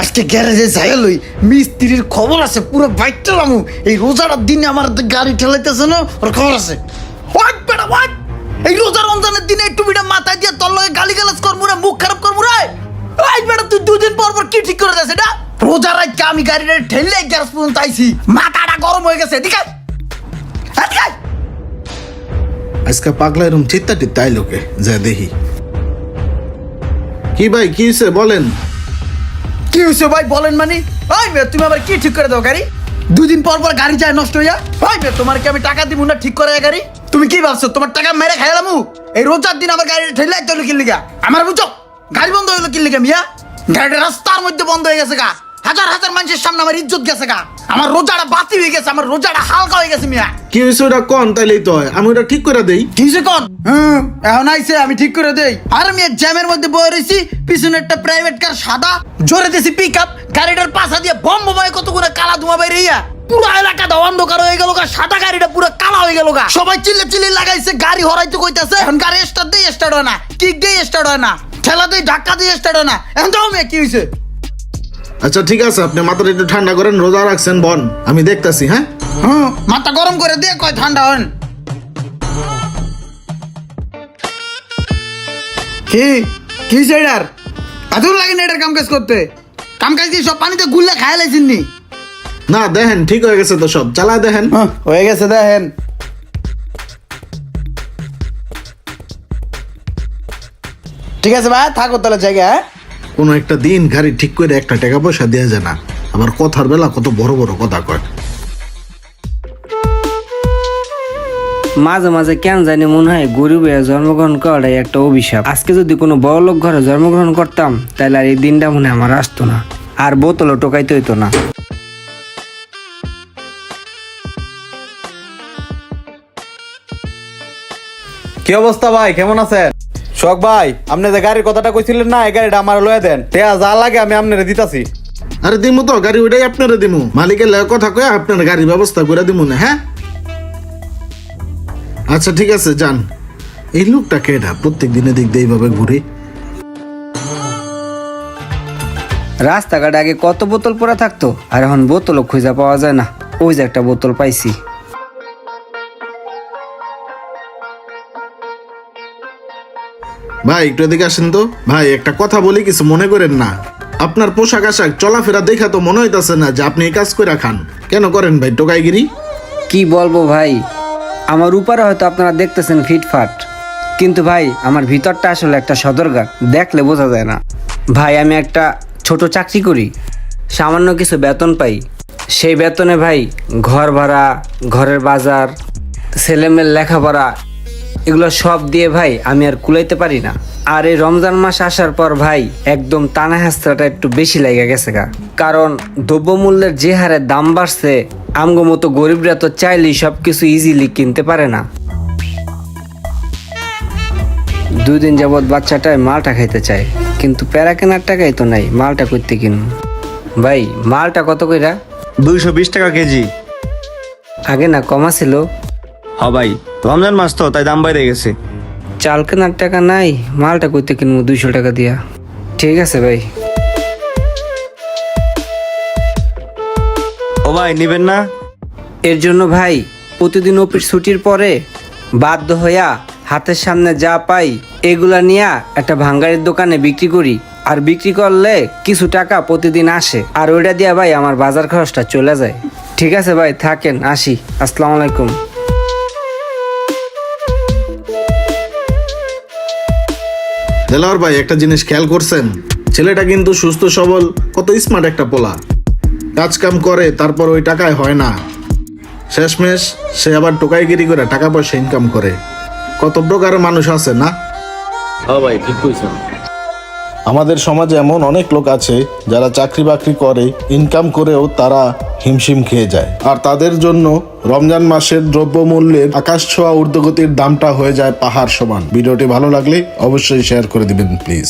আজকে গ্যারেজে যাই লই মিস্ত্রির খবর আছে, পুরো বাইক চালামু এই রোজার দিনে আমার গাড়ি ঠেলাইতেছে না, ওর খবর আছে। ওয়াট বেটা ওয়াট এই রোজা রমজানের দিনে একটু বিটা মাথায় দিয়ে তোর লগে গালি গালাজ করব রে, মুখ খারাপ করব রে। ওই বেটা, তুই দুদিন পর পর কি ঠিক করে দেছে এটা? রোজা রাখকে আমি গাড়িটা ঠেললে গ্যারেজ পর্যন্ত আইছি। মাথাটা গরম হয়ে গেছে ঠিক আছে আজকে পাগলা এরম চিত্তা টিত্তা আইলো কে? যা দেখি। কি ভাই, কি হয়েছে বলেন। কি হয়েছে ভাই? বলেন মানে। ওই মেয়ে তুমি আবার কি ঠিক করে দাও গাড়ি? দুদিন পর পর গাড়ি যায় নষ্ট যায় ওই মেয়ে তোমার কি আমি টাকা দিব না ঠিক করে গাড়ি? তুমি কি ভাবছ? তোমার টাকা মেরে খাইলামু এই রোজার দিন আমার গাড়ি ঠেলে তো কিনলি গা আমার বুঝো গাড়ি বন্ধ হইল কিনলি গা মিয়া। গাড়িটা রাস্তার মধ্যে বন্ধ হয়ে গেছে গা। হাজার হাজার মানুষের সামনে আমার ইজ্জত গেছে গা। আমার রোজাটা বাতি হয়ে গেছে আমার রোজাটা হালকা হয়ে গেছে মিয়া। কি হয়েছে ওটা কন? তাইলেই তো হয়। আমি ওটা ঠিক করে দেই। কিসে কর হুম এখন আইছে আমি ঠিক করে দেই। আর আমি জ্যামের মধ্যে বয়ে রয়েছি পিছনে একটা প্রাইভেট কার সাদা জোরে দিছি পিক আপ গাড়িটার পাশা দিয়ে বম বোমায় কতগুলো কালা ধোঁয়া বাইরে ইয়া পুরো এলাকাটা অন্ধকার হয়ে গেল গা সাদা গাড়িটা পুরো কালা হয়ে গেল গা। সবাই চিল্লে চিল্লে লাগাইছে গাড়ি হরাইতে কইতাছে এখন গাড়ি স্টার্ট দিয়ে স্টার্ট হয় না। কিক দিয়ে স্টার্ট হয় না। ঠেলা দিয়ে ধাক্কা দিয়ে স্টার্ট হয় না। এখন তো আমি কি হয়েছে আচ্ছা ঠিক আছে আপনি মাথাটা একটু ঠান্ডা করেন রোজা রাখছেন বন। আমি দেখতাছি হ্যাঁ? হ্যাঁ মাথা গরম করে দিয়ে কয় ঠান্ডা হন। কি? কি সেটার? আদুর লাগে না এটার কাম কাজ করতে। কাম কাজ দিয়ে সব পানিতে গুল্লে খায় লাইছেন নি? না দেখেন ঠিক হয়ে গেছে তো সব। চালায় দেখেন। হয়ে গেছে দেখেন। ঠিক আছে ভাই থাকো তাহলে জায়গা হ্যাঁ? কোনো একটা দিন গাড়ি ঠিক করে একটা টাকা পয়সা দেওয়া যায় না। আবার কথার বেলা কত বড় বড় কথা কয়। মাঝে মাঝে কেন জানি মনে হয় গরিব জন্মগ্রহণ করাটাই একটা অভিশাপ। আজকে যদি কোনো বড় লোক ঘরে জন্মগ্রহণ করতাম তাহলে আর এই দিনটা মনে আমার আসতো না। আর বোতলও টোকাইতে হইতো না। কি অবস্থা ভাই? কেমন আছেন? শখ ভাই আপনি যে গাড়ির কথাটা কইছিলেন না এই গাড়িটা আমার লয়ে দেন। টেয়া যা লাগে আমি আপনারে দিতাছি। আরে দিমু তো গাড়ি ওইটাই আপনারা দিমু। মালিকের লাগে কথা কয়ে আপনার গাড়ির ব্যবস্থা করে দিমু না হ্যাঁ? আচ্ছা ঠিক আছে যান। এই লোকটা কেটা প্রত্যেক দিনে দিক দিয়ে এইভাবে ঘুরে। রাস্তাঘাটে আগে কত বোতল পড়ে থাকতো আর এখন বোতলও খুঁজে পাওয়া যায় না। ওই যে একটা বোতল পাইছি। ভাই, একটু এদিকে আসেন তো। ভাই, একটা কথা বলি, কিছু মনে করেন না। আপনার পোশাক আশাক চলাফেরা দেখা তো মনে হইতাছে না যে আপনি এই কাজ করে খান। কেন করেন ভাই টোকাইগিরি কি বলব ভাই, আমার উপরে হয়তো আপনারা দেখতেছেন ফিটফাট। কিন্তু ভাই, আমার ভিতরটা আসলে একটা সদরঘাট, দেখলে বোঝা যায় না। ভাই, আমি একটা ছোট চাকরি করি, সামান্য কিছু বেতন পাই। সেই বেতনে ভাই, ঘর ভাড়া, ঘরের বাজার, ছেলেমেয়ের লেখাপড়া এগুলো সব দিয়ে ভাই আমি আর কুলাইতে পারি না। আর এই রমজান মাস আসার পর ভাই একদম টানা হাস্তাটা একটু বেশি লেগে গেছে গা। কারণ দ্রব্যমূল্যের যে হারে দাম বাড়ছে আমগো মতো গরিবরা তো চাইলেই সব কিছু ইজিলি কিনতে পারে না। দুই দিন যাবৎ বাচ্চাটায় মালটা খাইতে চায় কিন্তু প্যারা কেনার টাকাই তো নাই মালটা করতে কিনুন ভাই মালটা কত কইরা? দুইশো বিশ টাকা কেজি। আগে না কমা ছিল হ ভাই। রমজান মাস তো তাই দাম বাইরে গেছে। চাল কেনার টাকা নাই মালটা করতে কিনবো দুইশো টাকা দিয়া। ঠিক আছে ভাই। ও ভাই নিবেন না? এর জন্য ভাই প্রতিদিন অফিস ছুটির পরে বাধ্য হইয়া হাতের সামনে যা পাই এগুলা নিয়ে একটা ভাঙ্গারের দোকানে বিক্রি করি। আর বিক্রি করলে কিছু টাকা প্রতিদিন আসে। আর ওইটা দিয়া ভাই আমার বাজার খরচটা চলে যায়। ঠিক আছে ভাই থাকেন আসি। আসসালামু আলাইকুম। দেলাওয়ার ভাই একটা জিনিস খেয়াল করছেন? ছেলেটা কিন্তু সুস্থ, সবল, কত স্মার্ট একটা পোলা। কাজ কাম করে, তারপর ওই টাকায় হয় না। শেষমেশ সে আবার টোকাইগিরি করে টাকা পয়সা ইনকাম করে। কত প্রকার মানুষ আছে, না? হ্যাঁ ভাই, ঠিক কইছেন। আমাদের সমাজে এমন অনেক লোক আছে যারা চাকরি বাকরি করে ইনকাম করেও তারা হিমশিম খেয়ে যায়। আর তাদের জন্য রমজান মাসের দ্রব্যমূল্যের আকাশ ছোঁয়া ঊর্ধ্বগতির দামটা হয়ে যায় পাহাড় সমান। ভিডিওটি ভালো লাগলে অবশ্যই শেয়ার করে দিবেন প্লিজ